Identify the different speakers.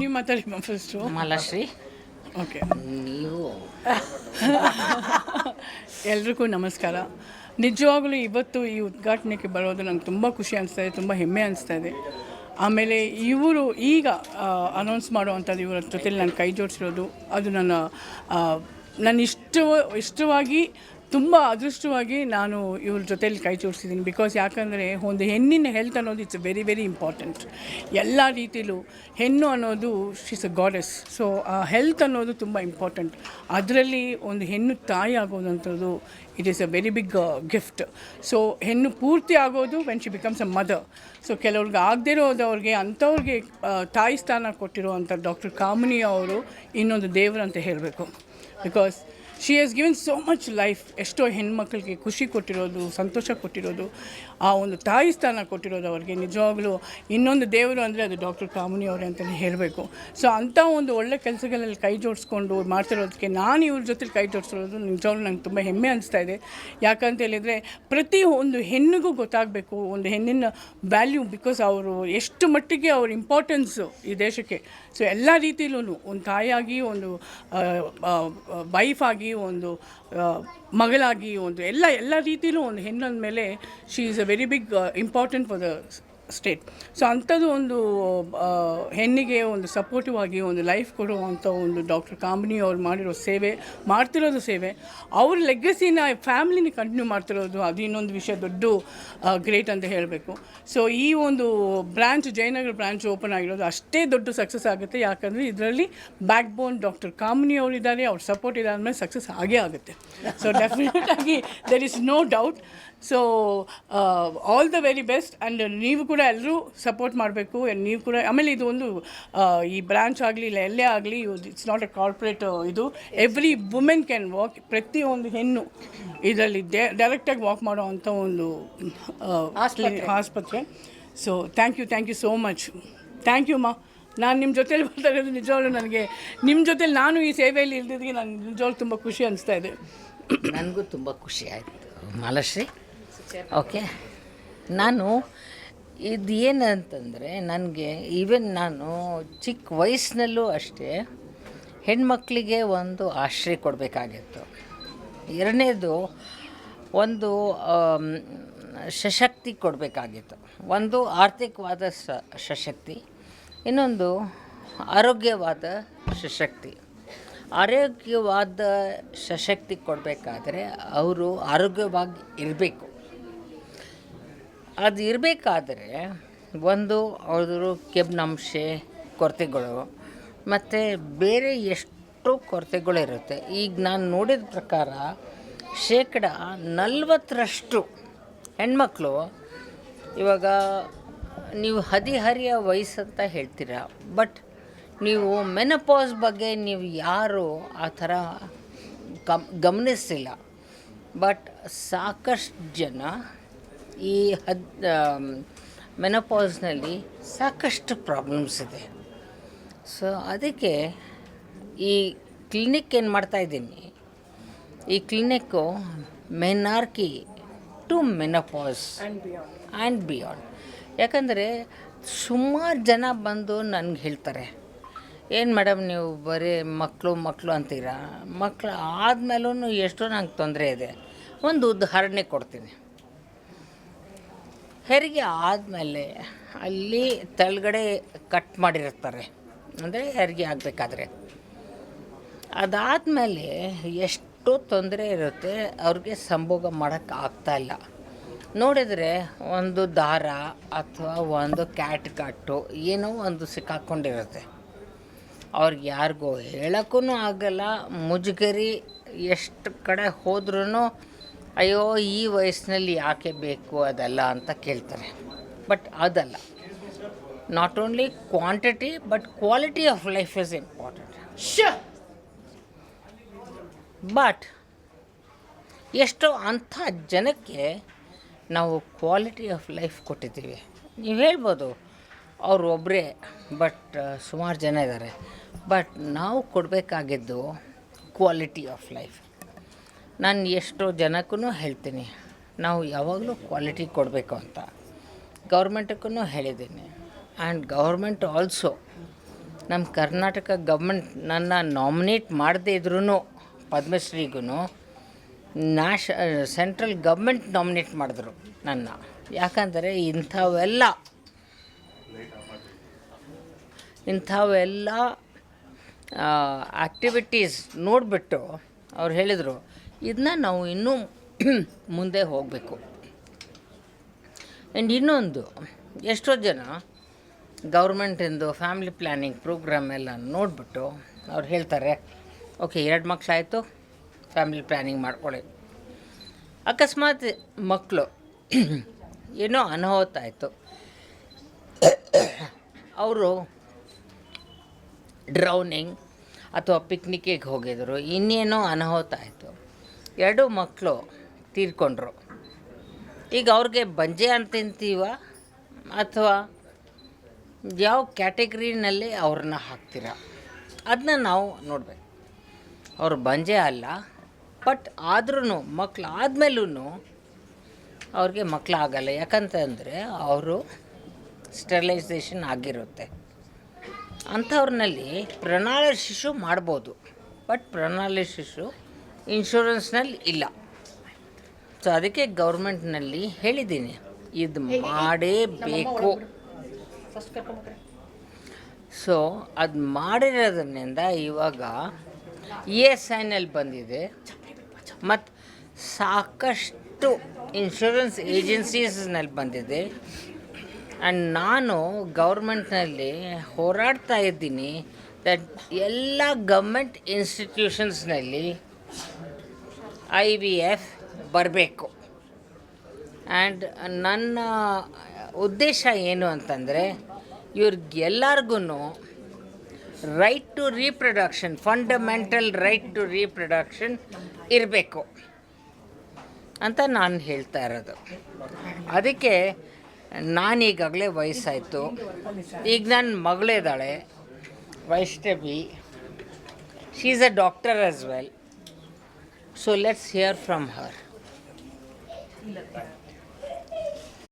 Speaker 1: ನೀವು ಮಾತಾಡಿ first
Speaker 2: Malashri.
Speaker 1: Okay
Speaker 2: ನೀವು.
Speaker 1: ಎಲ್ರಿಗೂ ನಮಸ್ಕಾರ. ನಿಜವಾಗಲೂ ಇವತ್ತು ಈ ಉದ್ಘಾಟನೆಗೆ ಬರೋದು ನಂಗೆ ತುಂಬ ಖುಷಿ ಅನಿಸ್ತಾ ಇದೆ ತುಂಬ ಹೆಮ್ಮೆ ಅನಿಸ್ತಾ ಇದೆ. ಆಮೇಲೆ ಇವರು ಈಗ ಅನೌನ್ಸ್ ಮಾಡುವಂಥದ್ದು ಇವರ ಜೊತೆಲಿ ನಾನು ಕೈ ಜೋಡಿಸಿರೋದು. ಅದು ನನ್ನ ನನ್ನ ಇಷ್ಟ ಇಷ್ಟವಾಗಿ ತುಂಬ ಅದೃಷ್ಟವಾಗಿ ನಾನು ಇವ್ರ ಜೊತೆಯಲ್ಲಿ ಕೈ ಜೋಡಿಸಿದ್ದೀನಿ. ಬಿಕಾಸ್ ಯಾಕಂದರೆ ಒಂದು ಹೆಣ್ಣಿನ ಹೆಲ್ತ್ ಅನ್ನೋದು ಇಟ್ಸ್ ವೆರಿ ವೆರಿ ಇಂಪಾರ್ಟೆಂಟ್ ಎಲ್ಲ ರೀತಿಲೂ ಹೆಣ್ಣು ಅನ್ನೋದು ಶಿಸ್ ಅ ಗಾಡೆಸ್ ಸೊ ಆ ಹೆಲ್ತ್ ಅನ್ನೋದು ತುಂಬ ಇಂಪಾರ್ಟೆಂಟ್ ಅದರಲ್ಲಿ ಒಂದು ಹೆಣ್ಣು ತಾಯಿ ಆಗೋದಂಥದ್ದು it is a very big gift so ಹೆಣ್ಣು ಪೂರ್ತಿ ಆಗೋದು when she becomes a mother so ಕೆಲವ್ರಿಗೆ ಆಗದೇ ಇರೋದವ್ರಿಗೆ, ಅಂಥವ್ರಿಗೆ ತಾಯಿ ಸ್ಥಾನ ಕೊಟ್ಟಿರುವಂಥ ಡಾಕ್ಟರ್ ಕಾಮಿನಿ ಅವರು ಇನ್ನೊಂದು ದೇವರು ಅಂತ ಹೇಳಬೇಕು. Because she has given so much life ಎಷ್ಟೋ ಹೆಣ್ಮಕ್ಳಿಗೆ ಖುಷಿ ಕೊಟ್ಟಿರೋದು ಸಂತೋಷ ಕೊಟ್ಟಿರೋದು. ಆ ಒಂದು ತಾಯಿ ಸ್ಥಾನ ಕೊಟ್ಟಿರೋದು ಅವ್ರಿಗೆ. ನಿಜವಾಗ್ಲೂ ಇನ್ನೊಂದು ದೇವರು ಅಂದರೆ ಅದು ಡಾಕ್ಟರ್ ಕಾಮುನಿ ಅವರೇ ಅಂತಲೇ ಹೇಳಬೇಕು. ಸೊ ಅಂಥ ಒಂದು ಒಳ್ಳೆ ಕೆಲಸಗಳಲ್ಲಿ ಕೈ ಜೋಡಿಸ್ಕೊಂಡು ಮಾಡ್ತಿರೋದಕ್ಕೆ ನಾನು ಇವ್ರ ಜೊತೆ ಕೈ ಜೋಡಿಸಿರೋದು ನಿಜವಾಗ್ಲೂ ನಂಗೆ ತುಂಬ ಹೆಮ್ಮೆ ಅನಿಸ್ತಾ ಇದೆ. ಯಾಕಂತ ಹೇಳಿದರೆ ಪ್ರತಿ ಒಂದು ಹೆಣ್ಣಿಗೂ ಗೊತ್ತಾಗಬೇಕು, ಒಂದು ಹೆಣ್ಣಿನ ವ್ಯಾಲ್ಯೂ ಬಿಕಾಸ್ ಅವರು ಎಷ್ಟು ಮಟ್ಟಿಗೆ ಅವ್ರ ಇಂಪಾರ್ಟೆನ್ಸು ಈ ದೇಶಕ್ಕೆ. ಸೊ ಎಲ್ಲ ರೀತಿಯಲ್ಲೂ ಒಂದು ತಾಯಿಯಾಗಿ, ಒಂದು ವೈಫಾಗಿ ಒಂದು ಮಗಳಾಗಿ, ಒಂದು ಎಲ್ಲ ಎಲ್ಲ ರೀತಿಯಲ್ಲೂ ಒಂದು ಹೆಣ್ಣಂದ ಮೇಲೆ she is a very big important for the state so ಅಂಥದ್ದು ಒಂದು ಹೆಣ್ಣಿಗೆ ಒಂದು ಸಪೋರ್ಟಿವ್ ಆಗಿ ಒಂದು ಲೈಫ್ ಕೊಡುವಂಥ ಒಂದು ಡಾಕ್ಟರ್ ಕಾಂಬನಿ ಅವ್ರು ಮಾಡಿರೋ ಸೇವೆ, ಮಾಡ್ತಿರೋದು ಸೇವೆ. ಅವ್ರ ಲೆಗಸಿನ ಫ್ಯಾಮ್ಲಿನ ಕಂಟಿನ್ಯೂ ಮಾಡ್ತಿರೋದು ಅದು ಇನ್ನೊಂದು ವಿಷಯ ದೊಡ್ಡ ಗ್ರೇಟ್ ಅಂತ ಹೇಳಬೇಕು. ಸೊ ಈ ಒಂದು ಬ್ರ್ಯಾಂಚ್ ಜಯನಗರ ಬ್ರ್ಯಾಂಚ್ ಓಪನ್ ಆಗಿರೋದು ಅಷ್ಟೇ ದೊಡ್ಡ ಸಕ್ಸಸ್ ಆಗುತ್ತೆ. ಯಾಕಂದರೆ ಇದರಲ್ಲಿ ಬ್ಯಾಕ್ ಬೋನ್ ಡಾಕ್ಟರ್ ಕಾಮಿನಿ ಅವರಿದ್ದಾರೆ ಅವ್ರ ಸಪೋರ್ಟ್ ಇದೆ ಮೇಲೆ ಸಕ್ಸಸ್ ಆಗೇ ಆಗುತ್ತೆ. ಸೊ ಡೆಫಿನೆಟ್ ಆಗಿ there is no doubt so all the very best and ನೀವು ಕೂಡ ಎಲ್ಲರೂ ಸಪೋರ್ಟ್ ಮಾಡಬೇಕು. ನೀವು ಕೂಡ ಆಮೇಲೆ ಇದು ಒಂದು ಈ ಬ್ರಾಂಚ್ ಆಗಲಿ ಇಲ್ಲ ಎಲ್ಲೇ ಆಗಲಿ ಇಟ್ಸ್ ನಾಟ್ ಅ ಕಾರ್ಪೊರೇಟ್ ಇದು. ಎವ್ರಿ ವುಮೆನ್ ಕ್ಯಾನ್ ವಾಕ್ ಪ್ರತಿಯೊಂದು ಹೆಣ್ಣು ಇದರಲ್ಲಿ ಡೈರೆಕ್ಟಾಗಿ ವಾಕ್ ಮಾಡೋ ಅಂಥ ಒಂದು ಆಸ್ಪತ್ರೆ. So thank you thank you so much thank you ಮಾ ನಾನು ನಿಮ್ಮ ಜೊತೇಲಿ ಬರ್ತಾ ಇರೋದು ನಿಜವಾಗ್ಲೂ ನನಗೆ ನಿಮ್ಮ ಜೊತೆಲಿ ನಾನು ಈ ಸೇವೆಯಲ್ಲಿ ಇಲ್ದಿದ್ದಕ್ಕೆ ನನಗೆ ನಿಜವಾಗ್ಲೂ ತುಂಬ ಖುಷಿ ಅನಿಸ್ತಾ ಇದೆ.
Speaker 2: ನನಗೂ ತುಂಬ ಖುಷಿ ಆಯಿತು. ಮಾಲಶ್ರೀ ಓಕೆ. ನಾನು ಇದು ಏನಂತಂದರೆ ನನಗೆ ಈವನ್ ನಾನು ಚಿಕ್ಕ ವಯಸ್ಸಿನಲ್ಲೂ ಅಷ್ಟೇ ಹೆಣ್ಮಕ್ಳಿಗೆ ಒಂದು ಆಶ್ರಯ ಕೊಡಬೇಕಾಗಿತ್ತು. ಎರಡನೇದು ಒಂದು ಸಶಕ್ತಿ ಕೊಡಬೇಕಾಗಿತ್ತು. ಒಂದು ಆರ್ಥಿಕವಾದ ಸಶಕ್ತಿ, ಇನ್ನೊಂದು ಆರೋಗ್ಯವಾದ ಸಶಕ್ತಿ. ಆರೋಗ್ಯವಾದ ಸಶಕ್ತಿ ಕೊಡಬೇಕಾದ್ರೆ ಅವರು ಆರೋಗ್ಯವಾಗಿ ಇರಬೇಕು. ಅದು ಇರಬೇಕಾದ್ರೆ ಒಂದು ಅವರು ಕೆಬ್ಬಿನಾಂಶ ಕೊರತೆಗಳು, ಮತ್ತು ಬೇರೆ ಎಷ್ಟು ಕೊರತೆಗಳಿರುತ್ತೆ ಈಗ ನಾನು ನೋಡಿದ ಪ್ರಕಾರ ಶೇಕಡ ನಲ್ವತ್ತರಷ್ಟು ಹೆಣ್ಮಕ್ಳು ಇವಾಗ ನೀವು ಹದಿಹರಿಯ ಅಂತ ಹೇಳ್ತೀರಾ, ಬಟ್ ನೀವು ಮೆನಪಾಸ್ ಬಗ್ಗೆ ನೀವು ಯಾರು ಆ ಥರ ಗಮ್ ಗಮನಿಸಿಲ್ಲ ಬಟ್ ಸಾಕಷ್ಟು ಜನ ಈ ಹದ್ ಮೆನಪಾಸ್ನಲ್ಲಿ ಸಾಕಷ್ಟು ಪ್ರಾಬ್ಲಮ್ಸ್ ಇದೆ. ಸೊ ಅದಕ್ಕೆ ಈ ಕ್ಲಿನಿಕ್ ಏನು ಮಾಡ್ತಾಯಿದ್ದೀನಿ ಈ clinic menarche to menopause and beyond. ಯಾಕಂದರೆ ಸುಮಾರು ಜನ ಬಂದು ನನಗೆ ಹೇಳ್ತಾರೆ ಏನು ಮೇಡಮ್ ನೀವು ಬರೀ ಮಕ್ಕಳು ಮಕ್ಕಳು ಅಂತೀರಾ? ಮಕ್ಕಳು ಆದಮೇಲೂ ಎಷ್ಟೋ ನಂಗೆ ತೊಂದರೆ ಇದೆ. ಒಂದು ಉದಾಹರಣೆ ಕೊಡ್ತೀನಿ. ಹೆರಿಗೆ ಆದಮೇಲೆ ಅಲ್ಲಿ ತಳಗಡೆ ಕಟ್ ಮಾಡಿರ್ತಾರೆ. ಅಂದರೆ ಹೆರಿಗೆ ಆಗಬೇಕಾದ್ರೆ. ಅದಾದಮೇಲೆ ಎಷ್ಟು ತೊಂದರೆ ಇರುತ್ತೆ, ಅವ್ರಿಗೆ ಸಂಭೋಗ ಮಾಡೋಕ್ಕೆ ಆಗ್ತಾಯಿಲ್ಲ ನೋಡಿದರೆ ಒಂದು ದಾರ ಅಥವಾ ಒಂದು ಕ್ಯಾಟ್ ಕಟ್ಟು ಏನೋ ಒಂದು ಸಿಕ್ಕಾಕ್ಕೊಂಡಿರುತ್ತೆ ಅವ್ರಿಗೆ ಯಾರಿಗೂ ಹೇಳೋಕ್ಕೂ ಆಗಲ್ಲ, ಮುಜುಗರಿ ಎಷ್ಟು ಕಡೆ ಹೋದ್ರೂ ಅಯ್ಯೋ ಈ ವಯಸ್ಸಿನಲ್ಲಿ ಯಾಕೆ ಬೇಕು ಅದೆಲ್ಲ ಅಂತ ಕೇಳ್ತಾರೆ. ಬಟ್ ಅದಲ್ಲ. Not only quantity but quality of life is important but ಎಷ್ಟೋ ಅಂಥ ಜನಕ್ಕೆ ನಾವು ಕ್ವಾಲಿಟಿ ಆಫ್ ಲೈಫ್ ಕೊಟ್ಟಿದ್ದೀವಿ. ನೀವು ಹೇಳ್ಬೋದು ಅವ್ರು ಒಬ್ಬರೇ ಬಟ್ ಸುಮಾರು ಜನ ಇದ್ದಾರೆ. ಬಟ್ ನಾವು ಕೊಡಬೇಕಾಗಿದ್ದು ಕ್ವಾಲಿಟಿ ಆಫ್ ಲೈಫ್ ನಾನು ಎಷ್ಟೋ ಜನಕ್ಕೂ ಹೇಳ್ತೀನಿ, ನಾವು ಯಾವಾಗಲೂ ಕ್ವಾಲಿಟಿ ಕೊಡಬೇಕು ಅಂತ. ಗೌರ್ಮೆಂಟಕ್ಕೂ ಹೇಳಿದ್ದೀನಿ. ಆ್ಯಂಡ್ ಗೌರ್ಮೆಂಟ್ ಆಲ್ಸೋ ನಮ್ಮ ಕರ್ನಾಟಕ ಗೌರ್ಮೆಂಟ್ ನನ್ನ ನಾಮಿನೇಟ್ ಮಾಡದೇ ಇದ್ರೂ ಪದ್ಮಶ್ರೀಗೂ ನ್ಯಾಷ ಸೆಂಟ್ರಲ್ ಗೌರ್ಮೆಂಟ್ ನಾಮಿನೇಟ್ ಮಾಡಿದ್ರು ನನ್ನ. ಯಾಕಂದರೆ ಇಂಥವೆಲ್ಲ ಇಂಥವೆಲ್ಲ ಆ್ಯಕ್ಟಿವಿಟೀಸ್ ನೋಡಿಬಿಟ್ಟು ಅವ್ರು ಹೇಳಿದರು ಇದನ್ನ ನಾವು ಇನ್ನೂ ಮುಂದೆ ಹೋಗಬೇಕು. ಆ್ಯಂಡ್ ಇನ್ನೊಂದು, ಎಷ್ಟೋ ಜನ ಗೌರ್ಮೆಂಟಿಂದು ಫ್ಯಾಮಿಲಿ ಪ್ಲ್ಯಾನಿಂಗ್ ಪ್ರೋಗ್ರಾಮ್ ಎಲ್ಲ ನೋಡಿಬಿಟ್ಟು ಅವ್ರು ಹೇಳ್ತಾರೆ ಓಕೆ ಎರಡು ಮಕ್ಕಳಾಯಿತು ಫ್ಯಾಮಿಲಿ ಪ್ಲ್ಯಾನಿಂಗ್ ಮಾಡ್ಕೊಳ್ಳಿ. ಅಕಸ್ಮಾತ್ ಮಕ್ಕಳು ಏನೋ ಅನಾಹುತ ಆಯಿತು. ಅವರು ಡ್ರೌನಿಂಗ್ ಅಥವಾ ಪಿಕ್ನಿಕ್ಕಿಗೆ ಹೋಗಿದ್ರು, ಇನ್ನೇನೋ ಅನಾಹುತ ಆಯಿತು. ಎರಡೂ ಮಕ್ಕಳು ತೀರ್ಕೊಂಡ್ರು. ಈಗ ಅವ್ರಿಗೆ ಬಂಜೆ ಅಂತಿಂತೀವ ಅಥವಾ ಯಾವ ಕ್ಯಾಟಗರಿನಲ್ಲಿ ಅವ್ರನ್ನ ಹಾಕ್ತೀರ? ಅದನ್ನ ನಾವು ನೋಡಬೇಕು. ಅವ್ರು ಬಂಜೆ ಅಲ್ಲ, ಬಟ್ ಆದ್ರೂ ಮಕ್ಳು ಆದಮೇಲೂ ಅವ್ರಿಗೆ ಮಕ್ಕಳಾಗಲ್ಲ ಯಾಕಂತಂದರೆ ಅವರು ಸ್ಟೆರಿಲೈಸೇಷನ್ ಆಗಿರುತ್ತೆ. ಅಂಥವ್ರನ್ನಲ್ಲಿ ಪ್ರಣಾಳ ಶಿಶು ಮಾಡ್ಬೋದು. ಬಟ್ ಪ್ರಣಾಳ ಶಿಶು ಇನ್ಶೂರೆನ್ಸ್ನಲ್ಲಿ ಇಲ್ಲ. ಸೊ ಅದಕ್ಕೆ ಗೌರ್ಮೆಂಟ್ನಲ್ಲಿ ಹೇಳಿದ್ದೀನಿ. ಇದು ಮಾಡೇಬೇಕು. ಸೊ ಅದು ಮಾಡಿರೋದ್ರಿಂದ ಇವಾಗ ಇ ಎಸ್ ಐನಲ್ಲಿ ಬಂದಿದೆ. ಮತ್ತು ಸಾಕಷ್ಟು ಇನ್ಶೂರೆನ್ಸ್ ಏಜೆನ್ಸೀಸ್ನಲ್ಲಿ ಬಂದಿದೆ. ಆ್ಯಂಡ್ ನಾನು ಗೌರ್ಮೆಂಟ್ನಲ್ಲಿ ಹೋರಾಡ್ತಾ ಇದ್ದೀನಿ ದಟ್ ಎಲ್ಲ ಗೌರ್ಮೆಂಟ್ ಇನ್ಸ್ಟಿಟ್ಯೂಷನ್ಸ್ನಲ್ಲಿ ಐ ವಿ ಎಫ್ ಬರಬೇಕು. ಆ್ಯಂಡ್ ನನ್ನ ಉದ್ದೇಶ ಏನು ಅಂತಂದರೆ ಇವ್ರಿಗೆಲ್ಲರಿಗೂ right to reproduction fundamental right to reproduction ಇರಬೇಕು ಅಂತ ನಾನು ಹೇಳ್ತಾ ಇರೋದು. ಅದಕ್ಕೆ ನಾನೀಗಾಗಲೇ ವಯಸ್ಸಾಯಿತು. ಈಗ ನನ್ನ ಮಗಳಿದ್ದಾಳೆ Vaishnavi. She is a doctor as well So let's hear from her.